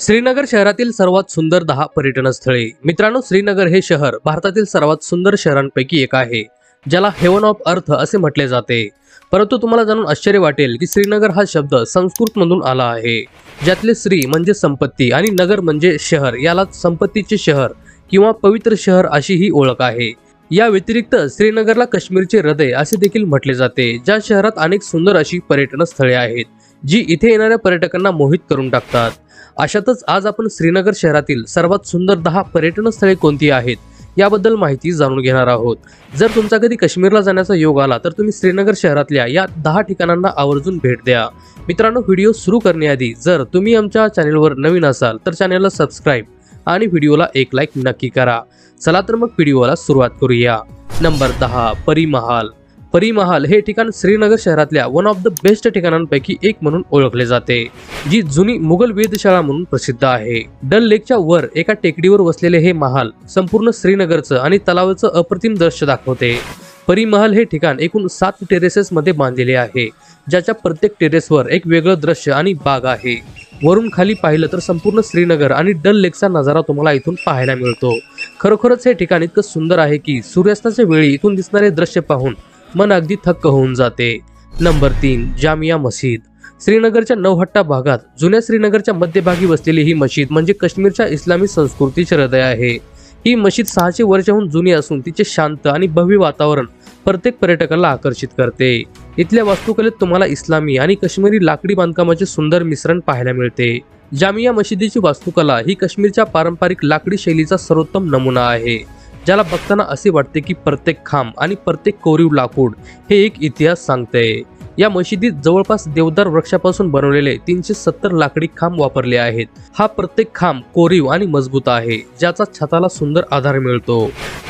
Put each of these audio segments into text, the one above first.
श्रीनगर शहरातील सर्वात सुंदर दहा पर्यटन स्थळे मित्रांनो श्रीनगर हे शहर भारतातील सर्वात सुंदर शहरांपैकी एक आहे ज्याला हेवन ऑफ अर्थ असे म्हटले जाते. परंतु तुम्हाला जाणून आश्चर्य वाटेल की श्रीनगर हा शब्द संस्कृत मधून आला आहे. ज्यातले श्री म्हणजे संपत्ती आणि नगर म्हणजे शहर याला संपत्तीचे शहर किंवा पवित्र शहर अशी ही ओळख आहे. या व्यतिरिक्त श्रीनगरला काश्मीरचे हृदय असे देखील म्हटले जाते ज्या शहरात अनेक सुंदर अशी पर्यटन स्थळे आहेत जी इथे येणाऱ्या पर्यटकांना मोहित करून टाकतात. अशातच आज आपण श्रीनगर शहरातील सर्वात सुंदर दहा पर्यटन स्थळे कोणती आहेत याबद्दल माहिती जाणून घेणार आहोत. जर तुमचा कधी काश्मीरला जाण्याचा योग आला तर तुम्ही श्रीनगर शहरातल्या या दहा ठिकाणांना आवर्जून भेट द्या. मित्रांनो व्हिडिओ सुरू करण्याआधी जर तुम्ही आमच्या चॅनेलवर नवीन असाल तर चॅनेलला सबस्क्राईब आणि व्हिडिओला एक लाईक नक्की करा. चला तर मग व्हिडिओला सुरुवात करूया. नंबर दहा परिमहाल. परीमहाल हे ठिकाण श्रीनगर शहरातल्या वन ऑफ द बेस्ट ठिकाणांपैकी एक म्हणून ओळखले जाते जी जुनी मुघल वेधशाळा म्हणून प्रसिद्ध आहे. डल लेकच्या वर एका टेकडीवर वसलेले हे महाल संपूर्ण श्रीनगरचं आणि तलावाचं अप्रतिम दृश्य दाखवते. परीमहाल हे ठिकाण एकूण सात टेरेसेसमध्ये बांधलेले आहे ज्याच्या प्रत्येक टेरेसवर एक वेगळं दृश्य आणि बाग आहे. वरून खाली पाहिलं तर संपूर्ण श्रीनगर आणि डल लेकचा नजारा तुम्हाला इथून पाहायला मिळतो. खरोखरच हे ठिकाण इतकं सुंदर आहे की सूर्यास्ताच्या वेळी इथून दिसणारे दृश्य पाहून मन अगदी थक्क होऊन जाते. नंबर तीन जामिया मशीद. श्रीनगरच्या नवहट्टा भागात जुन्या श्रीनगरच्या मध्यभागी वसलेली ही मशीद म्हणजे काश्मीरच्या इस्लामी संस्कृतीचे हृदय आहे. ही मशीद सहाशे वर्षाहून जुनी असून तिचे शांत आणि भव्य वातावरण प्रत्येक पर्यटकाला आकर्षित करते. इथल्या वास्तुकलेत तुम्हाला इस्लामी आणि काश्मीरी लाकडी बांधकामाचे सुंदर मिश्रण पाहायला मिळते. जामिया मशिदीची वास्तुकला ही काश्मीरच्या पारंपरिक लाकडी शैलीचा सर्वोत्तम नमुना आहे. ज्याला बघताना असे वाटते की प्रत्येक खांब आणि प्रत्येक कोरीव लाकूड हे एक इतिहास सांगते. या मशिदीत जवळपास देवदार वृक्षापासून बनवलेले तीनशे सत्तर लाकडी खांब वापरले आहेत. हा प्रत्येक खांब कोरीव आणि मजबूत आहे ज्याचा छताला सुंदर आधार मिळतो.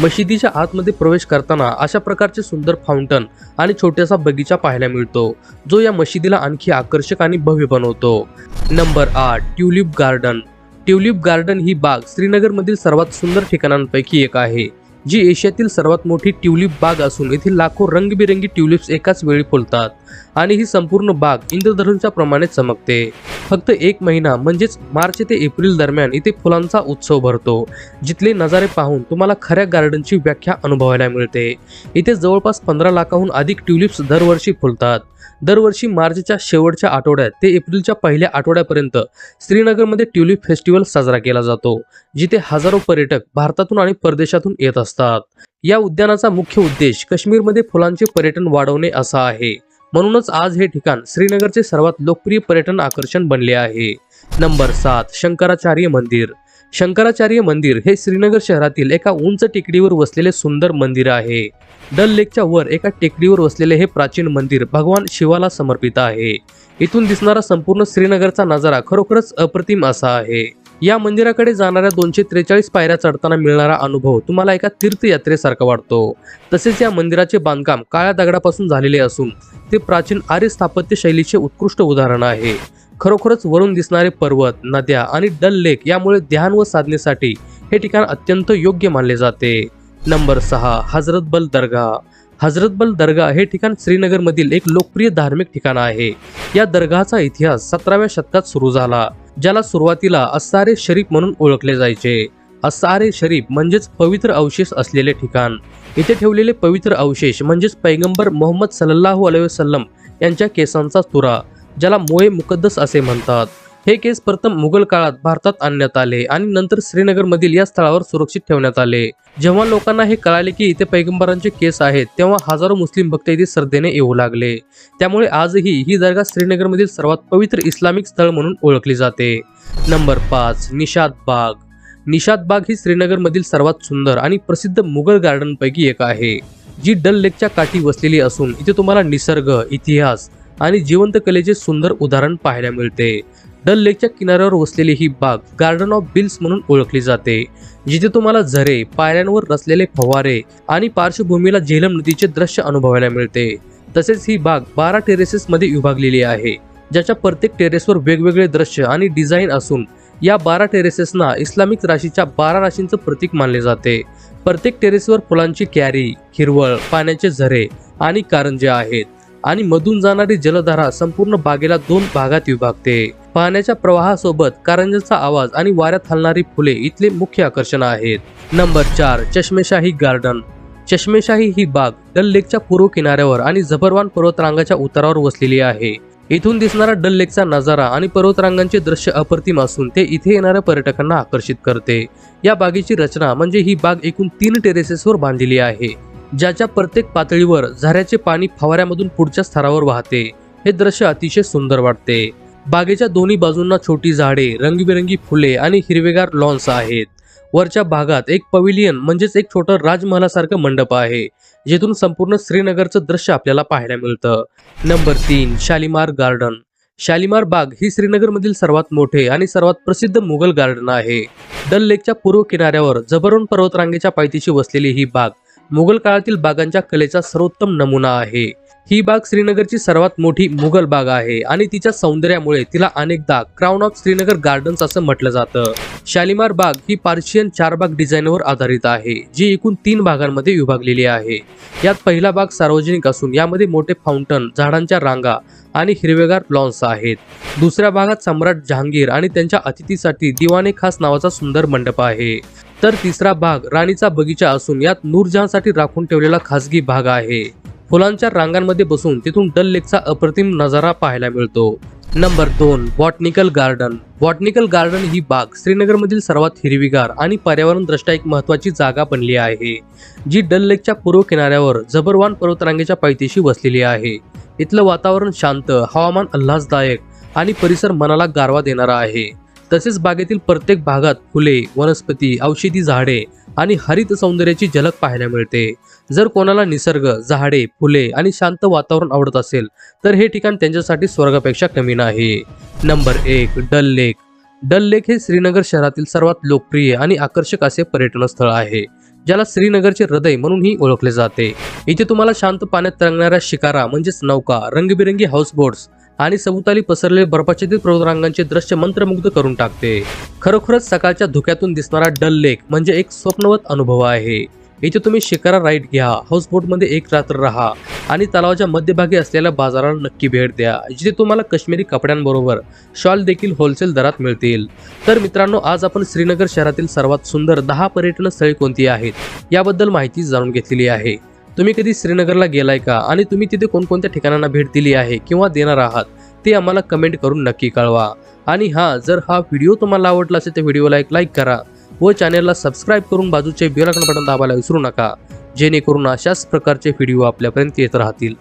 मशिदीच्या आतमध्ये प्रवेश करताना अशा प्रकारचे सुंदर फाउंटन आणि छोट्यासा बगीचा पाहायला मिळतो जो या मशिदीला आणखी आकर्षक आणि भव्य बनवतो. नंबर आठ ट्युलिप गार्डन. ट्युलिप गार्डन ही बाग श्रीनगरमधील सर्वात सुंदर ठिकाणांपैकी एक आहे जी एशियातील सर्वात मोठी ट्युलिप बाग असून येथील लाखो रंगबिरंगी ट्युलिप्स एकाच वेळी फुलतात आणि ही संपूर्ण बाग इंद्रधनुच्या प्रमाणे चमकते. फक्त एक महिना म्हणजेच मार्च ते एप्रिल दरम्यान इथे फुलांचा उत्सव भरतो जिथले नजारे पाहून तुम्हाला खऱ्या गार्डनची व्याख्या अनुभवायला मिळते. इथे जवळपास पंधरा लाखाहून अधिक ट्युलिप्स दरवर्षी फुलतात. दरवर्षी मार्चच्या शेवटच्या आठवड्यात ते एप्रिलच्या पहिल्या आठवड्यापर्यंत श्रीनगरमध्ये ट्युलिप फेस्टिवल साजरा केला जातो जिथे हजारो पर्यटक भारतातून आणि परदेशातून येत असतात. या उद्यानाचा मुख्य उद्देश काश्मीरमध्ये फुलांचे पर्यटन वाढवणे असा आहे. म्हणूनच आज हे ठिकाण श्रीनगरचे सर्वात लोकप्रिय पर्यटन आकर्षण बनले आहे. नंबर सात शंकराचार्य मंदिर. शंकराचार्य मंदिर हे श्रीनगर शहरातील एका उंच टेकडीवर वसलेले सुंदर मंदिर आहे. डल लेकच्या वर एका टेकडीवर वसलेले हे प्राचीन मंदिर भगवान शिवाला समर्पित आहे. इथून दिसणारा संपूर्ण श्रीनगरचा नजारा खरोखरच अप्रतिम असा आहे. या मंदिराकडे जाणाऱ्या दोनशे त्रेचाळीस पायऱ्या चढताना मिळणारा अनुभव तुम्हाला एका तीर्थयात्रेसारखा वाटतो. तसेच या मंदिराचे बांधकाम काळ्या दगडापासून झालेले असून ते प्राचीन आर्य स्थापत्य शैलीचे उत्कृष्ट उदाहरण आहे. खरोखरच वरून दिसणारे पर्वत नद्या आणि डल लेक यामुळे ध्यान व साधनेसाठी हे ठिकाण अत्यंत योग्य मानले जाते. नंबर सहा हजरतबल दर्गा. हजरतबल दर्गा हे ठिकाण श्रीनगरमधील एक लोकप्रिय धार्मिक ठिकाण आहे. या दर्गाचा इतिहास सतराव्या शतकात सुरू झाला ज्याला सुरुवातीला अस्सारे शरीफ म्हणून ओळखले जायचे. अस्सारे शरीफ म्हणजेच पवित्र अवशेष असलेले ठिकाण. इथे ठेवलेले पवित्र अवशेष म्हणजेच पैगंबर मोहम्मद सल्लाहू अलैहि वसल्लम यांच्या केसांचा तुरा ज्याला मोए मुकद्दस असे म्हणतात. हे केस प्रथम मुघल काळात भारतात आणण्यात आले आणि नंतर श्रीनगरमधील या स्थळावर सुरक्षित ठेवण्यात आले. जेव्हा लोकांना हे कळाले की इथे पैगंबरांचे केस आहेत तेव्हा हजारो मुस्लिम भक्त इथे श्रद्धेने येऊ लागले. त्यामुळे आजही ही दर्गा श्रीनगरमधील सर्वात पवित्र इस्लामिक स्थळ म्हणून ओळखली जाते. नंबर पाच निषाद बाग. निषाद बाग ही श्रीनगरमधील सर्वात सुंदर आणि प्रसिद्ध मुघल गार्डनपैकी एक आहे. जी डल लेकच्या काठी वसलेली असून इथे तुम्हाला निसर्ग इतिहास आणि जिवंत कलेचे सुंदर उदाहरण पाहायला मिळते. डल लेकच्या किनाऱ्यावर वसलेली ही बाग गार्डन ऑफ बिल्स म्हणून ओळखली जाते. जिथे तुम्हाला झरे पायऱ्यांवर रचलेले फवारे आणि पार्श्वभूमीला झेलम नदीचे दृश्य अनुभवायला मिळते. तसेच ही बाग बारा टेरेसेस मध्ये विभागलेली आहे ज्याच्या प्रत्येक टेरेसवर वेगवेगळे दृश्य आणि डिझाईन असून या बारा टेरेसेसना इस्लामिक राशीच्या बारा राशींचं प्रतीक मानले जाते. प्रत्येक टेरेसवर फुलांची कॅरी हिरवळ पाण्याचे झरे आणि कारंजे आहेत. आणि मधून जाणारी जलधारा संपूर्ण बागेला दोन भागात विभागते. पाण्याच्या प्रवाहासोबत कारंजाचा आवाज आणि वाऱ्यात हलणारी फुले इथले मुख्य आकर्षण आहेत. नंबर चार चष्मेशाही गार्डन. चष्मेशाही ही बाग डल लेकच्या पूर्व किनाऱ्यावर आणि जबरवान पर्वतरांगाच्या उतारावर वसलेली आहे. इथून दिसणारा डल लेकचा नजारा आणि पर्वतरांगांचे दृश्य अप्रतिम असून ते इथे येणाऱ्या पर्यटकांना आकर्षित करते. या बागेची रचना म्हणजे ही बाग एकूण तीन टेरेसेसवर बांधलेली आहे. ज्याच्या प्रत्येक पातळीवर झऱ्याचे पाणी फवाऱ्यामधून पुढच्या स्तरावर वाहते. हे दृश्य अतिशय सुंदर वाटते. बागेच्या दोन्ही बाजूंना छोटी झाडे रंगीबेरंगी फुले आणि हिरवेगार लॉन्स आहेत. वरच्या भागात एक पविलियन म्हणजेच एक छोटं राजमहालासारखं मंडप आहे जिथून संपूर्ण श्रीनगरचं दृश्य आपल्याला पाहायला मिळतं. नंबर तीन शालिमार गार्डन. शालिमार बाग ही श्रीनगरमधील सर्वात मोठे आणि सर्वात प्रसिद्ध मुघल गार्डन आहे. डल लेकच्या पूर्व किनाऱ्यावर जबरून पर्वतरांगेच्या पायथीशी वसलेली ही बाग मुघल काळातील बागांच्या कलेचा सर्वोत्तम नमुना आहे. ही बाग श्रीनगरची सर्वात मोठी मुघल बाग आहे आणि तिच्या सौंदर्यामुळे तिला अनेकदा क्राऊन ऑफ श्रीनगर गार्डन्स असं म्हटलं जातं. शालिमार बाग ही पार्शियन चार बाग डिझाईनवर आधारित आहे जी एकूण तीन भागांमध्ये विभागलेली आहे. यात पहिला भाग सार्वजनिक असून यामध्ये मोठे फाउंटन झाडांच्या रांगा आणि हिरवेगार लॉन्स आहेत. दुसऱ्या भागात सम्राट जहांगीर आणि त्यांच्या अतिथीसाठी दिवाने खास नावाचा सुंदर मंडप आहे. तर तिसरा भाग राणीचा बगीचा असून यात नूरजहांसाठी राखून ठेवलेला खासगी भाग आहे. फुलांच्या रांगांमध्ये बसून तिथून डल लेकचा अप्रतिम नजारा पाहायला मिळतो. नंबर दोन बॉटनिकल गार्डन. बॉटनिकल गार्डन ही बाग श्रीनगरमधील सर्वात हिरवीगार आणि पर्यावरण दृष्ट्या एक महत्वाची जागा बनली आहे जी डल लेकच्या पूर्व किनाऱ्यावर जबरवान पर्वतरांगेच्या पायथीशी वसलेली आहे. इथलं वातावरण शांत हवामान आल्हाददायक आणि परिसर मनाला गारवा देणारा आहे. तसेच बागेतील प्रत्येक भागात फुले वनस्पती औषधी झाडे आणि हरित सौंदर्याची झलक पाहायला मिळते. जर कोणाला निसर्ग झाडे फुले आणि शांत वातावरण आवडत असेल तर हे ठिकाण त्यांच्यासाठी स्वर्गापेक्षा कमी नाही. नंबर एक डल लेक. डल लेक हे श्रीनगर शहरातील सर्वात लोकप्रिय आणि आकर्षक असे पर्यटन स्थळ आहे ज्याला श्रीनगरचे हृदय म्हणूनही ओळखले जाते. इथे तुम्हाला शांत पाण्यात तरंगणाऱ्या शिकारा म्हणजेच नौका रंगबिरंगी हाऊसबोट्स आणि सभोवताली पसरलेले बर्फाच्छादित पर्वतरांगांचे दृश्य मंत्रमुग्ध करून टाकते. खरोखरच सकाळच्या धुक्यातून दिसणारा डल लेक म्हणजे एक स्वप्नवत अनुभव आहे. इथे तुम्ही शिकारा राईड घ्या हाऊसबोटमध्ये एक रात्र राहा आणि तलावाच्या मध्यभागी असलेल्या बाजाराला नक्की भेट द्या जिथे तुम्हाला काश्मीरी कपड्यांबरोबर शॉल देखील होलसेल दरात मिळतील. तर मित्रांनो आज आपण श्रीनगर शहरातील सर्वात सुंदर दहा पर्यटन स्थळे कोणती आहेत? याबद्दल माहिती जाणून घेतलेली आहे. तुम्ही कधी श्रीनगरला गेलाय का? आणि तुम्ही तिथे कोणकोणत्या ठिकाणांना भेट दिली आहे किंवा देणार आहात ते आम्हाला कमेंट करून नक्की कळवा. आणि हा जर हा व्हिडिओ तुम्हाला आवडला असेल तर व्हिडिओला एक लाईक करा व चॅनलला सबस्क्राईब करून बाजूचे बेलाकन बटन दाबायला विसरू नका जेणेकरून अशाच प्रकारचे व्हिडिओ आपल्यापर्यंत येत राहतील.